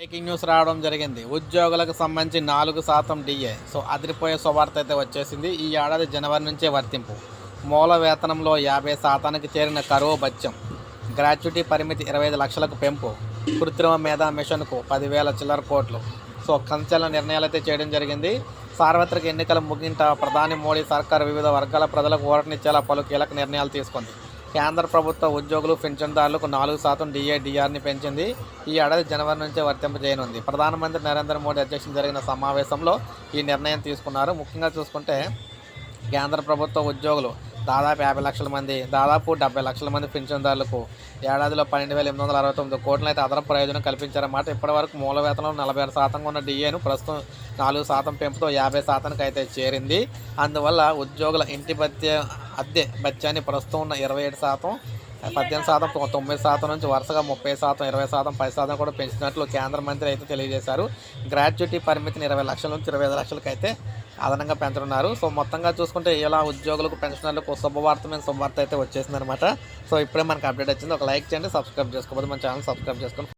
Breaking news రావడం జరిగింది. ఉద్యోగులకు సంబంధించి నాలుగు శాతం డిఏ. సో అదిరిపోయే శుభార్త అయితే వచ్చేసింది. ఈ ఏడాది జనవరి నుంచే వర్తింపు. మూల వేతనంలో యాభై శాతానికి చేరిన కరువు బత్యం గ్రాట్యుటీ పరిమితి ఇరవై ఐదు లక్షలకు పెంపు. కృత్రిమ మేధా మిషన్కు పదివేల చిల్లర కోట్లు. సో కంచెల నిర్ణయాలు అయితే చేయడం జరిగింది. సార్వత్రిక ఎన్నికల ముగింట ప్రధాని మోడీ సర్కార్ వివిధ వర్గాల ప్రజలకు ఓటనిచ్చేలా పలు కీలక నిర్ణయాలు తీసుకుంది. కేంద్ర ప్రభుత్వ ఉద్యోగులు పెన్షన్దారులకు నాలుగు శాతం డిఏడిఆర్ని పెంచింది. ఈ ఏడాది జనవరి నుంచే వర్తింపజేయనుంది ప్రధానమంత్రి నరేంద్ర మోడీ అధ్యక్షం జరిగిన సమావేశంలో ఈ నిర్ణయం తీసుకున్నారు. ముఖ్యంగా చూసుకుంటే కేంద్ర ప్రభుత్వ ఉద్యోగులు దాదాపు యాభై లక్షల మంది దాదాపు డెబ్బై లక్షల మంది పింఛన్దారులకు ఏడాదిలో పన్నెండు వేల ఎనిమిది వందల అరవై తొమ్మిది కోట్ల అయితే అదనపు ప్రయోజనం కల్పించారన్నమాట. ఇప్పటివరకు మూల వేతనం నలభై ఆరు శాతంగా ఉన్న డిఏను ప్రస్తుతం నాలుగు శాతం పెంపుతో యాభై శాతానికి అయితే చేరింది. అందువల్ల ఉద్యోగుల ఇంటి భత్య అద్దె భత్యాన్ని ప్రస్తుతం ఉన్న ఇరవై ఏడు శాతం పద్దెనిమిది శాతం తొమ్మిది శాతం నుంచి వరుసగా ముప్పై శాతం ఇరవై శాతం పది శాతం కూడా పెంచినట్లు కేంద్ర మంత్రి అయితే తెలియజేశారు. గ్రాడ్యుటీ పరిమితిని ఇరవై లక్షల నుంచి ఇరవై ఐదు లక్షలకి అయితే అదనంగా పెంచనున్నారు. సో మొత్తంగా చూసుకుంటే ఇలా ఉద్యోగులకు పెన్షనర్లకు శుభవార్త మీద శుభవార్త అయితే వచ్చేసింది అనమాట సో ఇప్పుడే మనకు అప్డేట్ వచ్చింది. ఒక లైక్ చేయండి సబ్స్క్రైబ్ చేసుకోకపోతే మన ఛానల్ సబ్స్క్రైబ్ చేసుకోండి.